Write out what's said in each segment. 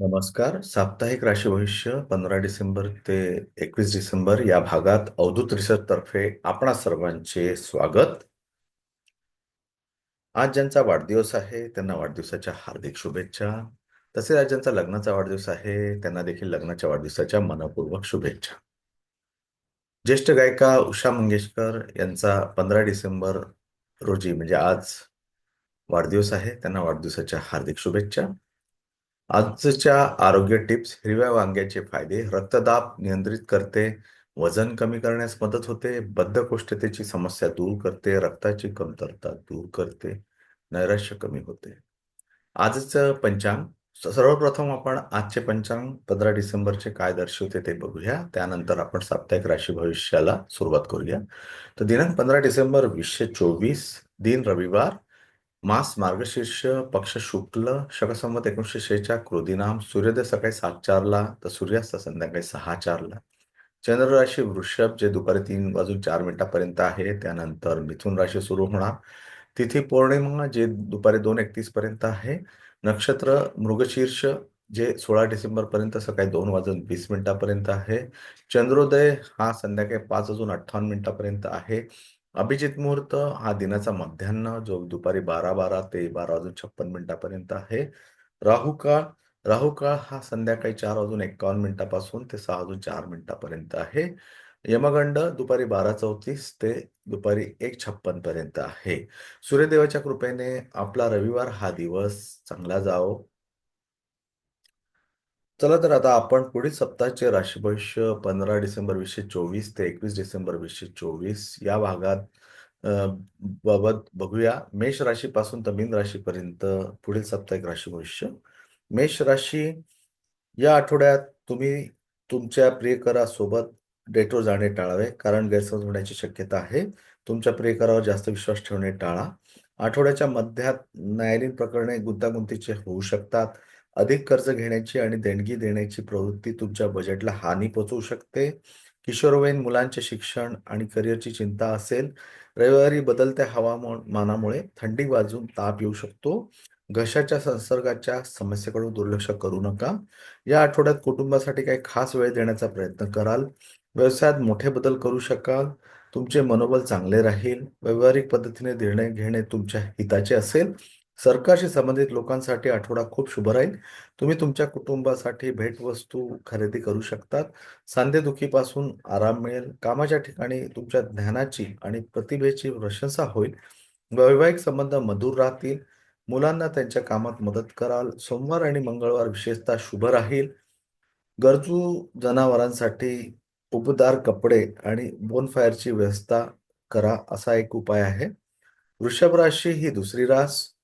नमस्कार. साप्ताहिक राशी भविष्य पंधरा डिसेंबर ते एकवीस डिसेंबर या भागात अवधूत रिसर्च तर्फे आपणा सर्वांचे स्वागत. आज ज्यांचा वाढदिवस आहे त्यांना वाढदिवसाच्या हार्दिक शुभेच्छा. तसेच आज ज्यांचा लग्नाचा वाढदिवस आहे त्यांना देखील लग्नाच्या वाढदिवसाच्या मनपूर्वक शुभेच्छा. ज्येष्ठ गायिका उषा मंगेशकर यांचा पंधरा डिसेंबर रोजी म्हणजे आज वाढदिवस आहे त्यांना वाढदिवसाच्या हार्दिक शुभेच्छा. आजच्या आरोग्य टिप्स हिरव्या वांग्याचे फायदे रक्तदाब नियंत्रित करते वजन कमी करण्यास मदत होते बद्धकोष्ठतेची समस्या दूर करते रक्ताची कमतरता दूर करते नैराश्य कमी होते. आजचं पंचांग सर्वप्रथम आपण आजचे पंचांग पंधरा डिसेंबरचे काय दर्शवते ते बघूया. त्यानंतर आपण साप्ताहिक राशी भविष्याला सुरुवात करूया. तर दिनांक पंधरा डिसेंबर वीसशे चोवीस दिन रविवार मास मार्गशीर्ष पक्ष शुक्ल शकसंमत एकोणीसशे शेच्या क्रोधीनाम सूर्योदय सकाळी सात चारला तर सूर्यास्त संध्याकाळी सहा चारला. चंद्र राशी वृषभ जे दुपारी तीन वाजून चार मिनिटापर्यंत आहे त्यानंतर मिथुन राशी सुरू होणार. तिथी पौर्णिमा जे दुपारी दोन एकतीस पर्यंत आहे. नक्षत्र मृगशीर्ष जे सोळा डिसेंबर पर्यंत सकाळी दोन वाजून वीस मिनिटापर्यंत आहे. चंद्रोदय हा संध्याकाळी पाच वाजून अठ्ठावन्न मिनिटापर्यंत आहे. अभिजित मुहूर्त हा दिनाचा मध्यान्ह जो दुपारी बारा बारा ते बारा वाजून छप्पन मिनिटापर्यंत आहे. राहुकाळ काळ काळ हा संध्याकाळी चार वाजून एकावन्न मिनिटापासून ते सहा वाजून चार मिनिटापर्यंत आहे. यमगंड दुपारी बारा चौतीस ते दुपारी एक छप्पन पर्यंत आहे. सूर्यदेवाच्या कृपेने आपला रविवार हा दिवस चांगला जावो. चला तर आता आपण पुढील सप्ताहाचे राशी भविष्य पंधरा डिसेंबर वीसशे चोवीस ते एकवीस डिसेंबर वीसशे चोवीस या भागात बाबत बघूया. मेष राशीपासून तर मीन राशीपर्यंत पुढील साप्ताहिक राशी भविष्य मेष राशी या आठवड्यात तुम्ही तुमच्या प्रियकरासोबत डेटवर जाणे टाळावे कारण गैरसमज होण्याची शक्यता आहे. तुमच्या प्रियकरावर जास्त विश्वास ठेवणे टाळा. आठवड्याच्या मध्यात न्यायालयीन प्रकरणे गुंतागुंतीचे होऊ शकतात. अधिक कर्ज घेण्याची आणि देणगी देण्याची प्रवृत्ती तुमच्या बजेटला हानी पोहोचवू शकते. किशोरवयीन मुलांचे शिक्षण आणि करिअरची चिंता असेल रविवारी बदलत्या हवामानामुळे थंडी वाजून ताप येऊ शकतो. घशाच्या संसर्गाच्या समस्येकडून दुर्लक्ष करू नका. या आठवड्यात कुटुंबासाठी काही खास वेळ देण्याचा प्रयत्न कराल. व्यवसायात मोठे बदल करू शकाल. तुमचे मनोबल चांगले राहील. व्यावहारिक पद्धतीने निर्णय घेणे तुमच्या हिताचे असेल. सरकारशी संबंधित लोकांसाठी आठवडा खूप शुभ राहील. तुम्ही तुमच्या कुटुंबासाठी भेटवस्तू खरेदी करू शकतात. सांधेदुखीपासून आराम मिळेल. कामाच्या ठिकाणी तुमच्या ज्ञानाची आणि प्रतिभेची प्रशंसा होईल. वैवाहिक संबंध मधुर राहतील. मुलांना त्यांच्या कामात मदत कराल. सोमवार आणि मंगळवार विशेषतः शुभ राहील. गरजू जनावरांसाठी उबदार कपडे आणि बोनफायरची व्यवस्था करा असा एक उपाय आहे. वृषभ राशी ही दुसरी रास.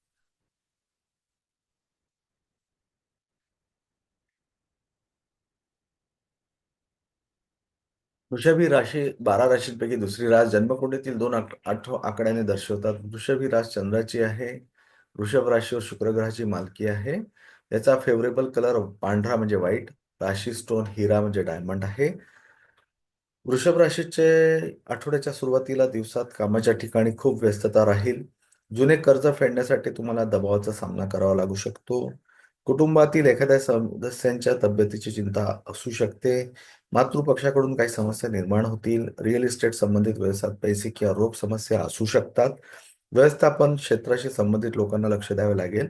वृषभी राशी बारा राशींपैकी दुसरी रास जन्मकुंडीतील दोन आक- आठ आकड्याने दर्शवतात. वृषभी रास चंद्राची आहे. वृषभ राशीवर शुक्रग्रहाची मालकी आहे. याचा फेवरेबल कलर पांढरा म्हणजे व्हाईट राशी स्टोन हिरा म्हणजे डायमंड आहे. वृषभ राशीचे आठवड्याच्या सुरुवातीला दिवसात कामाच्या ठिकाणी खूप व्यस्तता राहील. जुने कर्ज फेडण्यासाठी तुम्हाला दबावाचा सामना करावा लागू शकतो. कुटुंबातील एखाद्या सदस्यांच्या तब्येतीची चिंता असू शकते. मातृपक्षाकडून काही समस्या निर्माण होतील. रिअल इस्टेट संबंधित व्यवसायात पैसे किंवा रोख समस्या असू शकतात. व्यवस्थापन क्षेत्राशी संबंधित लोकांना लक्ष द्यावे लागेल.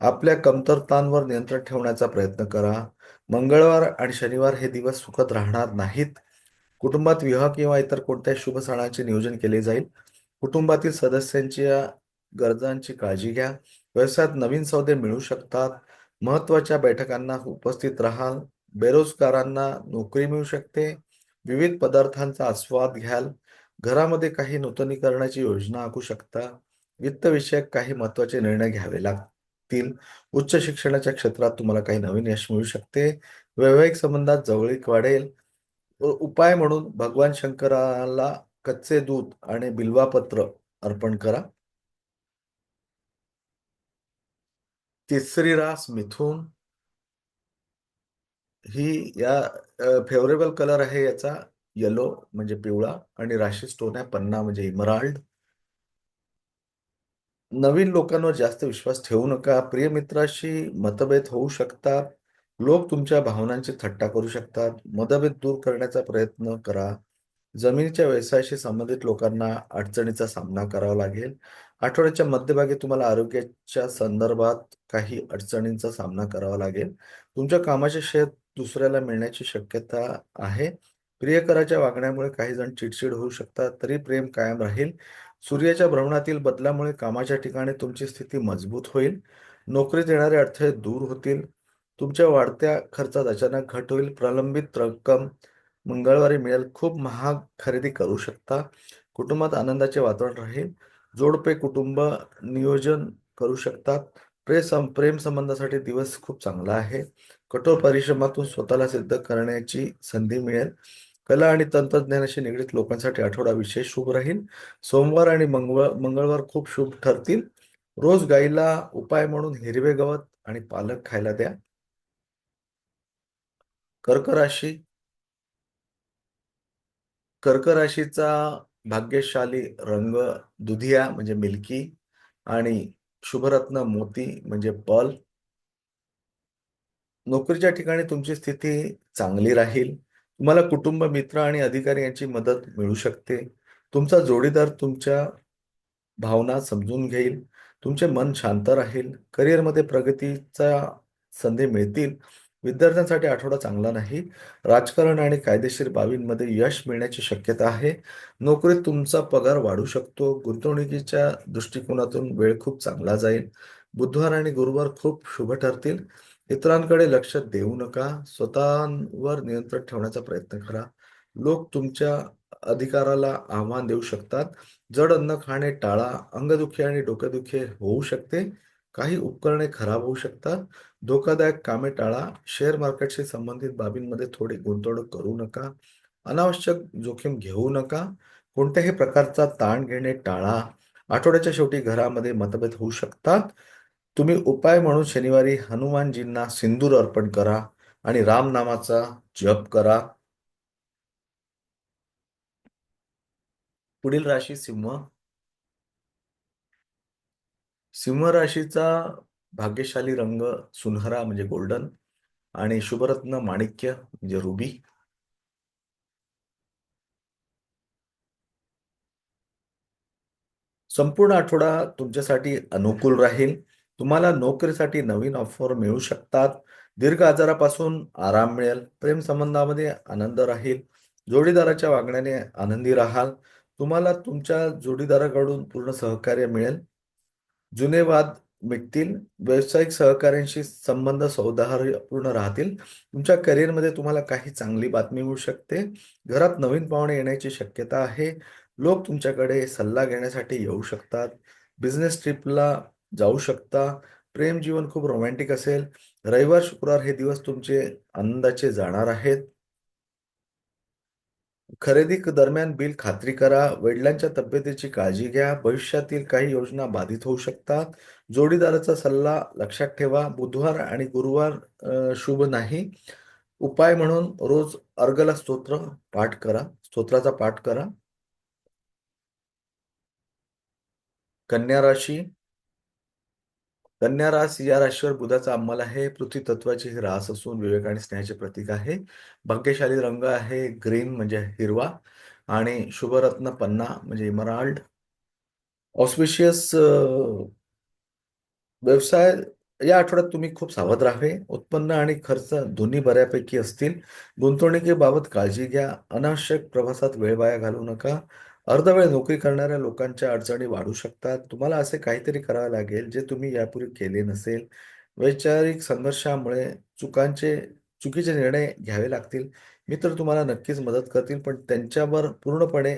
आपल्या कमतरतांवर नियंत्रण ठेवण्याचा प्रयत्न करा. मंगळवार आणि शनिवार हे दिवस सुखद राहणार नाहीत. कुटुंबात विवाह किंवा इतर कोणत्याही शुभ सणाचे नियोजन केले जाईल. कुटुंबातील सदस्यांच्या गरजांची काळजी घ्या. व्यवसायात नवीन सौदे मिळू शकतात. महत्त्वाच्या बैठकांना उपस्थित राहाल. बेरोजगारांना नोकरी मिळू शकते. विविध पदार्थांचा आस्वाद घ्याल. घरामध्ये काही नूतनीकरणाची योजना आखू शकता. वित्तविषयक काही महत्त्वाचे निर्णय घ्यावे लागतील. उच्च शिक्षणाच्या क्षेत्रात तुम्हाला काही नवीन यश मिळू शकते. वैवाहिक संबंधात जवळीक वाढेल. उपाय म्हणून भगवान शंकराला कच्चे दूध आणि बिल्वापत्र अर्पण करा. तिसरी रास मिथून. ही या फेवरेबल कलर आहे याचा. येलो म्हणजे पिवळा आणि राशी स्टोन आहे पन्ना म्हणजे इमराल्ड नवीन लोकांवर जास्त विश्वास ठेवू नका. प्रिय मित्राशी मतभेद होऊ शकतात. लोक तुमच्या भावनांची थट्टा करू शकतात. मतभेद दूर करण्याचा प्रयत्न करा. जमिनीच्या व्यवसायाशी संबंधित लोकांना अडचणीचा सामना करावा लागेल. आठवड्याच्या मध्यभागी तुम्हाला आरोग्याच्या संदर्भात काही अडचणींचा सामना करावा लागेल. तुमच्या कामाचे श्रेय दुसऱ्याला मिळण्याची शक्यता आहे. प्रियकराच्या वागण्यामुळे काही जण चिडचिड होऊ शकतात तरी प्रेम कायम राहील. सूर्याच्या भ्रमणातील बदलामुळे कामाच्या ठिकाणी तुमची स्थिती मजबूत होईल. नोकरीत येणारे अडथळे दूर होतील. तुमच्या वाढत्या खर्चात अचानक घट होईल. प्रलंबित रक्कम मंगळवारी मिळेल. खूप महाग खरेदी करू शकता. कुटुंबात आनंदाचे वातावरण राहील. जोडपे कुटुंब नियोजन करू शकतात. प्रेम प्रेम संबंधासाठी दिवस खूप चांगला आहे. कठोर परिश्रमातून स्वतःला सिद्ध करण्याची संधी मिळेल. कला आणि तंत्रज्ञानाशी निगडीत लोकांसाठी आठवडा विशेष शुभ राहील. सोमवार आणि मंगळ मंगळवार खूप शुभ ठरतील. रोज गाईला उपाय म्हणून हिरवे गवत आणि पालक खायला द्या. कर्क राशी कर्क राशीचा भाग्यशाली रंग दुधिया म्हणजे मिल्की आणि शुभरत्न मोती म्हणजे पल. नोकरीच्या ठिकाणी तुमची स्थिती चांगली राहील. तुम्हाला कुटुंब मित्र आणि अधिकारी यांची मदत मिळू शकते. तुमचा जोडीदार तुमच्या भावना समजून घेईल. तुमचे मन शांत राहील. करिअरमध्ये प्रगतीचा संधी मिळतील. विद्यार्थ्यांसाठी आठवडा चांगला नाही. राजकारण आणि कायदेशीर बाबींमध्ये यश मिळण्याची शक्यता आहे. नोकरीत तुमचा पगार वाढू शकतो. गुंतवणुकीच्या दृष्टिकोनातून वेळ खूप चांगला जाईल. बुधवार आणि गुरुवार खूप शुभ ठरतील. इतरांकडे लक्ष देऊ नका. स्वतःवर नियंत्रण ठेवण्याचा प्रयत्न करा. लोक तुमच्या अधिकाराला आव्हान देऊ शकतात. जड अन्न खाणे टाळा. अंगदुखी आणि डोकेदुखी होऊ शकते. काही उपकरणे खराब होऊ शकतात. धोकादायक कामे टाळा. शेअर मार्केटशी संबंधित बाबींमध्ये थोडी गुंतवणूक करू नका. अनावश्यक जोखीम घेऊ नका. कोणत्याही प्रकारचा ताण घेणे टाळा. आठवड्याच्या शेवटी घरामध्ये मतभेद होऊ शकतात. तुम्ही उपाय म्हणून शनिवारी हनुमानजींना सिंदूर अर्पण करा आणि रामनामाचा जप करा. पुढील राशी सिंह सिंह राशीचा भाग्यशाली रंग सुनहरा म्हणजे गोल्डन आणि शुभरत्न माणिक्य म्हणजे रुबी संपूर्ण आठवडा तुमच्यासाठी अनुकूल राहील. तुम्हाला नोकरीसाठी नवीन ऑफर मिळू शकतात. दीर्घ आजारापासून आराम मिळेल. प्रेम संबंधामध्ये आनंद राहील. जोडीदाराच्या वागण्याने आनंदी राहाल. तुम्हाला तुमच्या जोडीदाराकडून पूर्ण सहकार्य मिळेल. जुने वाद मिटतील व्यावसायिक सहकार्यांशी संबंध सौदाहपूर्ण राहतील. तुमच्या करिअरमध्ये तुम्हाला काही चांगली बातमी मिळू शकते. घरात नवीन पाहुणे येण्याची शक्यता आहे. लोक तुमच्याकडे सल्ला घेण्यासाठी येऊ शकतात. बिझनेस ट्रिपला जाऊ शकता. प्रेम जीवन खूप रोमॅन्टिक असेल. रविवार शुक्रवार हे दिवस तुमचे आनंदाचे जाणार आहेत. खरेदी दरम्यान बिल खात्री करा वडिलांच्या तब्येतीची काळजी घ्या भविष्यातील काही योजना बाधित होऊ शकतात. जोडीदाराचा सल्ला लक्षात ठेवा बुधवार आणि गुरुवार शुभ नाही. उपाय म्हणून रोज अर्गला स्तोत्र पाठ करा स्तोत्राचा पाठ करा. कन्या राशी कन्या रास या राशीवर बुधाचा अंमल आहे पृथ्वी तत्वाची ही रास असून विवेक आणि स्नेहाचे प्रतीक आहे. भाग्यशाली रंग आहे ग्रीन म्हणजे हिरवा आणि शुभरत्न पन्ना म्हणजे इमराल्ड. ऑस्पिशियस व्यवसाय या आठवड्यात तुम्ही खूप सावध राहावे. उत्पन्न आणि खर्च दोन्ही बऱ्यापैकी असतील. गुंतवणुकीबाबत काळजी घ्या. अनावश्यक प्रवासात वेळ वाया घालवू नका. अर्धवेळ नोकरी करणाऱ्या लोकांच्या अडचणी वाढू शकतात. तुम्हाला असे काहीतरी करावे लागेल जे तुम्ही यापूर्वी केले नसेल. वैचारिक संघर्षामुळे चुकांचे चुकीचे निर्णय घ्यावे लागतील. मित्र तुम्हाला नक्कीच मदत करतील पण त्यांच्यावर पूर्णपणे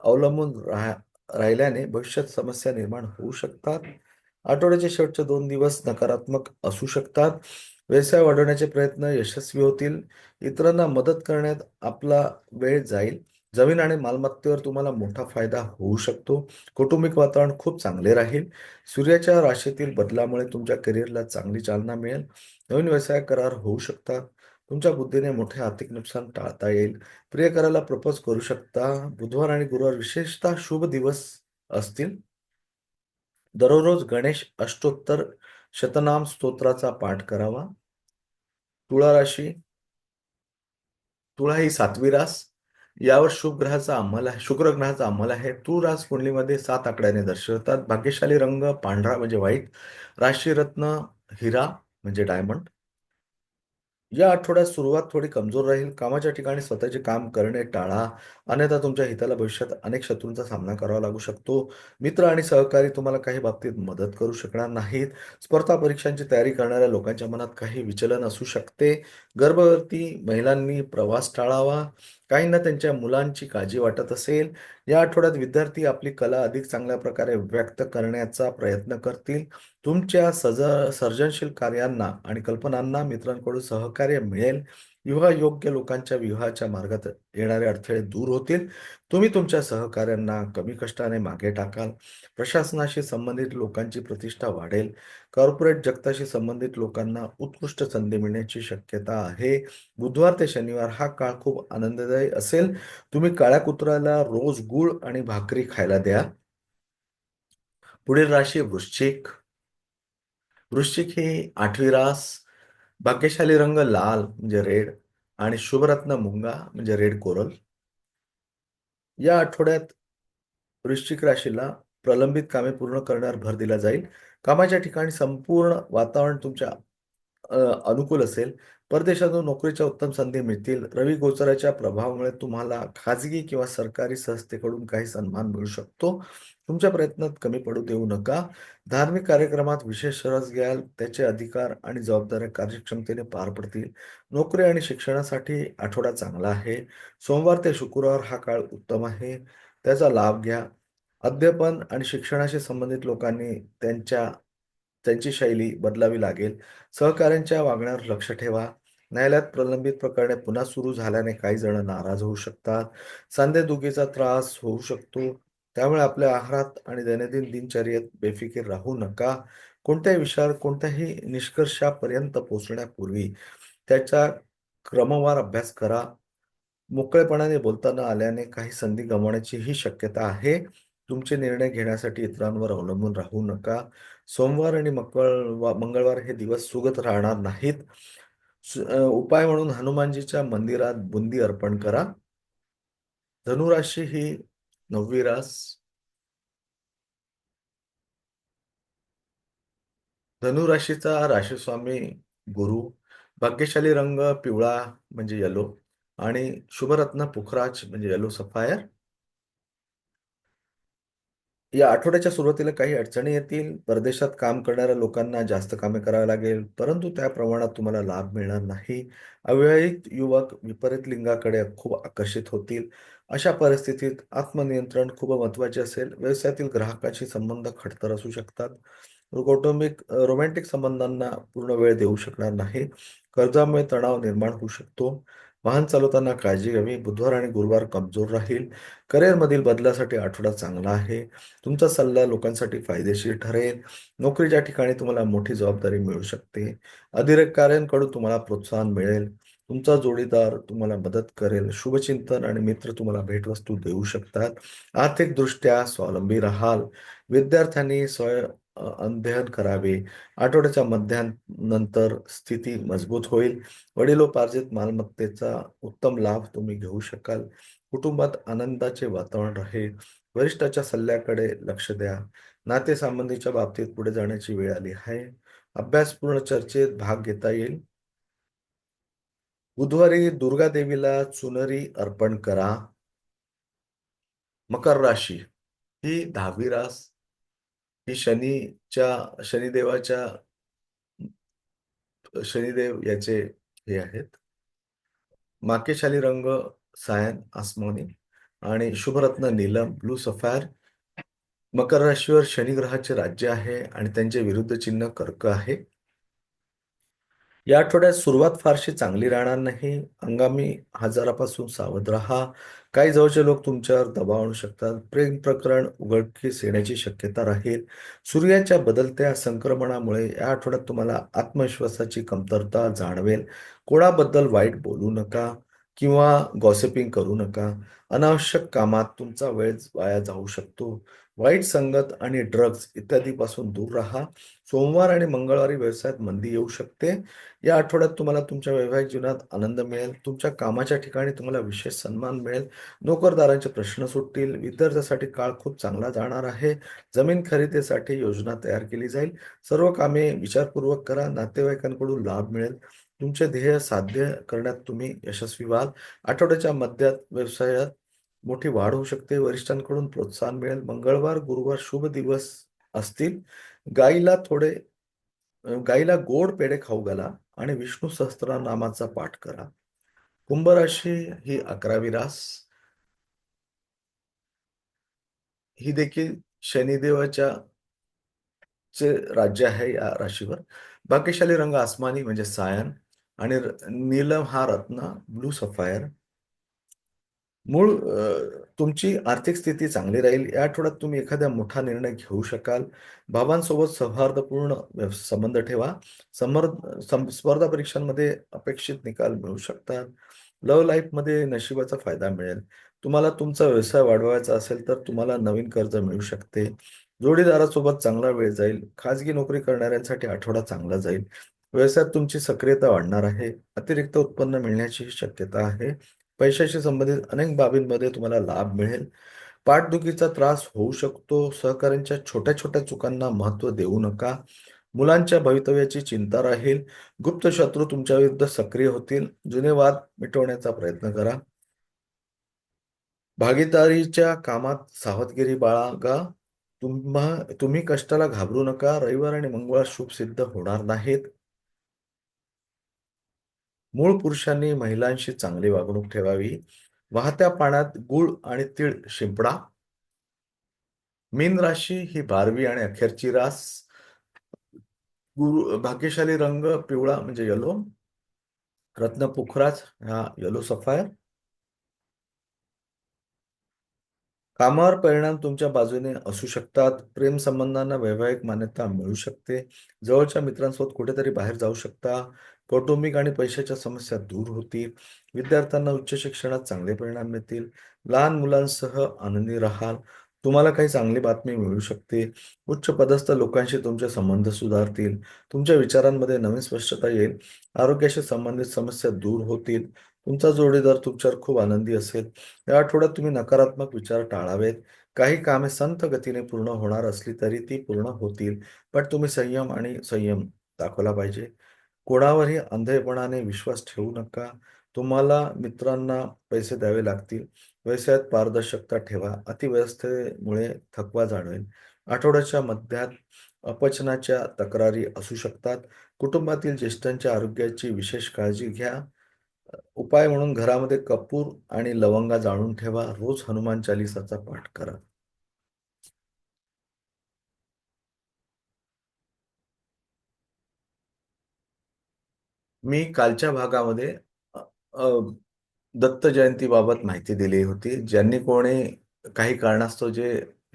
अवलंबून राहा राहिल्याने भविष्यात समस्या निर्माण होऊ शकतात. आठवड्याचे शेवटचे दोन दिवस नकारात्मक असू शकतात. व्यवसाय वाढवण्याचे प्रयत्न यशस्वी होतील. इतरांना मदत करण्यात आपला वेळ जाईल. जमीन आणि मालमत्तेवर तुम्हाला मोठा फायदा होऊ शकतो. कौटुंबिक वातावरण खूप चांगले राहील. सूर्याच्या राशीतील बदलामुळे तुमच्या करिअरला चांगली चालना मिळेल. नवीन व्यवसाय करार होऊ शकतात. तुमच्या बुद्धीने मोठे आर्थिक नुकसान टाळता येईल. प्रियकराला प्रपोज करू शकता. बुधवार आणि गुरुवार विशेषतः शुभ दिवस असतील. दररोज गणेश अष्टोत्तर शतनाम स्तोत्राचा पाठ करावा. तुळा राशी तुळा ही सातवी रास. यावर शुभ ग्रहाचा अंमल आहे शुक्र ग्रहाचा अंमल आहे तूळ रास कुंडलीमध्ये सात आकड्याने दर्शवतात. भाग्यशाली रंग पांढरा म्हणजे व्हाईट राशीरत्न हिरा म्हणजे डायमंड. या आठवड्यात सुरुवात थोडी कमजोर राहील. कामाच्या ठिकाणी स्वतःचे काम करणे टाळा. अन्यथा तुमच्या हिताला भविष्यात अनेक शत्रूंचा सामना करावा लागू शकतो. मित्र आणि सहकारी तुम्हाला काही बाबतीत मदत करू शकणार नाहीत. स्पर्धा परीक्षांची तयारी करणाऱ्या लोकांच्या मनात काही विचलन असू शकते. गर्भवती महिलांनी प्रवास टाळावा. काहींना त्यांच्या मुलांची काळजी वाटत असेल. या आठवड्यात विद्यार्थी आपली कला अधिक चांगल्या प्रकारे व्यक्त करण्याचा प्रयत्न करतील. तुमच्या सज सर्जनशील कार्यांना आणि कल्पनांना मित्रांकडून सहकार्य मिळेल. विवाह योग्य लोकांच्या विवाहाच्या मार्गात येणारे अडथळे दूर होतील. तुम्ही तुमच्या सहकार्यांना कमी कष्टाने मागे टाकाल. प्रशासनाशी संबंधित लोकांची प्रतिष्ठा वाढेल. कॉर्पोरेट जगताशी संबंधित लोकांना उत्कृष्ट संधी मिळण्याची शक्यता आहे. बुधवार ते शनिवार हा काळ खूप आनंददायी असेल. तुम्ही काळ्या कुत्र्याला रोज गुळ आणि भाकरी खायला द्या. पुढील राशी वृश्चिक. वृश्चिक ही आठवी रास. भाग्यशाली रंग लाल म्हणजे रेड आणि शुभरत्न मुंगा म्हणजे रेड कोरल. या आठवड्यात वृश्चिक राशीला प्रलंबित कामे पूर्ण करण्यावर भर दिला जाईल. कामाच्या ठिकाणी संपूर्ण वातावरण तुमच्या अनुकूल असेल. परदेशातून नोकरीच्या उत्तम संधी मिळतील. रवी गोचराच्या प्रभावामुळे तुम्हाला खाजगी किंवा सरकारी संस्थेकडून काही सन्मान मिळू शकतो. तुमच्या प्रयत्नात कमी पडू देऊ नका. धार्मिक कार्यक्रमात विशेष रस घ्याल. त्याचे अधिकार आणि जबाबदाऱ्या कार्यक्षमतेने पार पडतील. नोकरी आणि शिक्षणासाठी आठवडा चांगला आहे. सोमवार ते शुक्रवार हा काळ उत्तम आहे. त्याचा लाभ घ्या. अध्यापन आणि शिक्षणाशी संबंधित लोकांनी त्यांच्या त्यांची शैली बदलावी लागेल. सहकाऱ्यांच्या वागण्यावर लक्ष ठेवा. न्यायालयात प्रलंबित प्रकरणे पुन्हा सुरू झाल्याने काही जण नाराज होऊ शकतात. सांधेदुखीचा त्रास होऊ शकतो. त्यामुळे आपल्या आहारात आणि दैनंदिन दिनचर्येत बेफिकीर राहू नका. कोणत्याही विषयावर कोणत्याही निष्कर्षापर्यंत पोहोचण्यापूर्वी त्याचा क्रमवार अभ्यास करा. मोकळेपणाने बोलताना आल्याने काही संधी गमावण्याची ही शक्यता आहे. तुमचे निर्णय घेण्यासाठी इतरांवर अवलंबून राहू नका. सोमवार आणि मंगळवार मंगळवार हे दिवस सुगत राहणार नाहीत. उपाय म्हणून हनुमानजीच्या मंदिरात बुंदी अर्पण करा. धनुराशी ही नववी रास. धनुराशीचा राशीस्वामी गुरु भाग्यशाली रंग पिवळा म्हणजे येलो आणि शुभरत्न पुखराज म्हणजे येलो सफायर या आठवड्याच्या सुरुवातीला काही अडचणी येतील. परदेशात काम करणाऱ्या लोकांना जास्त कामे करावी लागेल. परंतु त्या प्रमाणात तुम्हाला लाभ मिळणार नाही. अविवाहित युवक विपरीत लिंगाकडे खूप आकर्षित होतील. अशा परिस्थितीत आत्मनियंत्रण खूप महत्त्वाचे असेल. व्यवसायातील ग्राहकाशी संबंध खडतर असू शकतात. कौटुंबिक रोमॅन्टिक संबंधांना पूर्ण वेळ देऊ शकणार नाही. कर्जामुळे तणाव निर्माण होऊ शकतो. वाहन चालवताना काळजी घ्यावी. बुधवार आणि गुरुवार कमजोर राहील. करिअरमधील बदलासाठी आठवडा चांगला आहे. तुमचा सल्ला लोकांसाठी फायदेशीर ठरेल. नोकरीच्या ठिकाणी तुम्हाला मोठी जबाबदारी मिळू शकते अधिकाऱ्यांकडून तुम्हाला प्रोत्साहन मिळेल. तुमचा जोडीदार तुम्हाला मदत करेल. शुभचिंतन आणि मित्र तुम्हाला भेटवस्तू देऊ शकतात. आर्थिकदृष्ट्या स्वावलंबी राहाल. विद्यार्थ्यांनी स्वय अध्ययन करावे. आठवड्याच्या मध्यानंतर स्थिती मजबूत होईल. वडिलोपार्जित मालमत्तेचा उत्तम लाभ तुम्ही घेऊ शकाल. कुटुंबात आनंदाचे वातावरण राहील. वरिष्ठाच्या सल्ल्याकडे लक्ष द्या. नातेसंबंधीच्या बाबतीत पुढे जाण्याची वेळ आली आहे. अभ्यासपूर्ण चर्चेत भाग घेता येईल. बुधवारी दुर्गा देवीला चुनरी अर्पण करा. मकर राशी ही दहावी रास ही शनीच्या शनिदेवाच्या शनिदेव याचे हे आहेत. माकेशाली रंग सायन आसमानी आणि शुभरत्न नीलम ब्लू सफायर मकर राशीवर शनिग्रहाचे राज्य आहे आणि त्यांचे विरुद्ध चिन्ह कर्क आहे. या आठवड्यात सुरुवात फारशी चांगली राहणार नाही. हंगामी आजारापासून सावध राहा. काही जवळचे लोक तुमच्यावर दबाव आणू शकतात. प्रेम प्रकरण उघडकीस येण्याची शक्यता राहील. सूर्याच्या बदलत्या संक्रमणामुळे या आठवड्यात तुम्हाला आत्मविश्वासाची कमतरता जाणवेल. कोणाबद्दल वाईट बोलू नका. किंवा गॉसिपिंग करू नका. अनावश्यक कामात तुमचा वेळ वाया जाऊ शकतो. वाईट संगत आणि ड्रग्ज इत्यादीपासून दूर राहा. सोमवार आणि मंगळवारी व्यवसायात मंदी येऊ शकते. या आठवड्यात तुम्हाला तुमच्या वैवाहिक जीवनात आनंद मिळेल. तुमच्या कामाच्या ठिकाणी तुम्हाला विशेष सन्मान मिळेल. नोकरदारांचे प्रश्न सुटतील. विद्यार्थ्यासाठी काळ खूप चांगला जाणार आहे. जमीन खरेदीसाठी योजना तयार केली जाईल. सर्व कामे विचारपूर्वक करा. नातेवाईकांकडून लाभ मिळेल. तुमचे ध्येय साध्य करण्यात तुम्ही यशस्वी व्हाल. आठवड्याच्या मध्यात व्यवसायात मोठी वाढ होऊ शकते. वरिष्ठांकडून प्रोत्साहन मिळेल. मंगळवार गुरुवार शुभ दिवस असतील. गाईला थोडे गाईला गोड पेढे खाऊ घाला आणि विष्णू सहस्त्रनामाचा पाठ करा. कुंभ राशी ही अकरावी रास. ही देखील शनिदेवाच्या चे राज्य आहे या राशीवर. भाग्यशाली रंग आसमानी म्हणजे सायन. आणि नीलम हा रत्न ब्लू सफायर मूळ तुमची आर्थिक स्थिती चांगली राहील. या आठवड्यात तुम्ही एखाद्या मोठा निर्णय घेऊ शकाल. बाबांसोबत सौहार्दपूर्ण संबंध ठेवा. समर्थ स्पर्धा परीक्षांमध्ये अपेक्षित निकाल मिळू शकतात. लव लाईफमध्ये नशिबाचा फायदा मिळेल. तुम्हाला तुमचा व्यवसाय वाढवायचा असेल तर तुम्हाला नवीन कर्ज मिळू शकते. जोडीदारासोबत चांगला वेळ जाईल. खाजगी नोकरी करणाऱ्यांसाठी आठवडा चांगला जाईल. व्यवसायात तुमची सक्रियता वाढणार आहे. अतिरिक्त उत्पन्न मिळण्याची शक्यता आहे. पैशाशी संबंधित अनेक बाबींमध्ये तुम्हाला लाभ मिळेल. पाठदुखीचा त्रास होऊ शकतो. सहकाऱ्यांच्या छोट्या छोट्या चुकांना महत्त्व देऊ नका. मुलांच्या भवितव्याची चिंता राहील. गुप्त शत्रू तुमच्या विरुद्ध सक्रिय होतील. जुने वाद मिटवण्याचा प्रयत्न करा. भागीदारीच्या कामात सावधगिरी बाळगा. तुम्हा तुम्ही कष्टाला घाबरू नका. रविवार आणि मंगळवार शुभ सिद्ध होणार नाहीत. मूळ पुरुषांनी महिलांशी चांगली वागणूक ठेवावी. वाहत्या पाण्यात गुळ आणि तीळ शिंपडा. मीन राशी ही बारवी आणि अखेरची रास. गुरु भाग्यशाली रंग पिवळा म्हणजे येलो रत्न पुखराज हा येलो सफायर कामावर परिणाम तुमच्या बाजूने असू शकतात. प्रेम संबंधांना वैवाहिक मान्यता मिळू शकते. जवळच्या मित्रांसोबत कुठेतरी बाहेर जाऊ शकता. कौटुंबिक आणि पैशाच्या समस्या दूर होतील. विद्यार्थ्यांना उच्च शिक्षणात चांगले परिणाम मिळतील. लहान मुलांसह आनंदी राहाल. तुम्हाला काही चांगली बातमी मिळू शकते. उच्च पदस्थ लोकांशी तुमचे संबंध सुधारतील. तुमच्या विचारांमध्ये नवीन स्पष्टता येईल. आरोग्याशी संबंधित समस्या दूर होतील. तुमचा जोडीदार तुमच्यावर खूप आनंदी असेल. या आठवड्यात तुम्ही नकारात्मक विचार टाळावेत. काही कामे संत गतीने पूर्ण होणार असली तरी ती पूर्ण होतील. पण तुम्ही संयम आणि संयम दाखवला पाहिजे. कोणावरही अंधेपणाने विश्वास ठेवू नका. तुम्हाला मित्रांना पैसे द्यावे लागतील. व्यवसायात पारदर्शकता ठेवा. अतिव्यवस्थेमुळे थकवा जाणवेल. आठवड्याच्या मध्यात अपचनाच्या तक्रारी असू शकतात. कुटुंबातील ज्येष्ठांच्या आरोग्याची विशेष काळजी घ्या. उपाय म्हणून घरामध्ये कपूर आणि लवंगा जाळून ठेवा. रोज हनुमान चालिसाचा पाठ करा. मी कालच्या भागामध्ये दत्त जयंतीबाबत माहिती दिली होती ज्यांनी कोणी काही कारणास्तव जे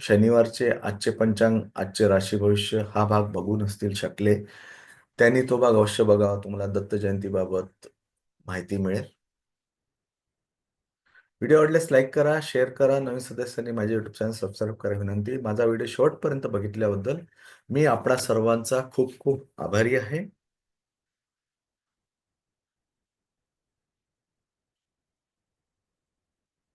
शनिवारचे आजचे पंचांग आजचे राशी भविष्य हा भाग बघू नसतील शकले त्यांनी तो भाग अवश्य बघावा. तुम्हाला दत्त जयंतीबाबत माहिती मिळेल. व्हिडिओ आवडल्यास लाईक करा शेअर करा. नवीन सदस्यांनी माझे युट्यूब चॅनल सबस्क्राईब करा विनंती. माझा व्हिडिओ शेवटपर्यंत बघितल्याबद्दल मी आपणा सर्वांचा खूप खूप आभारी आहे.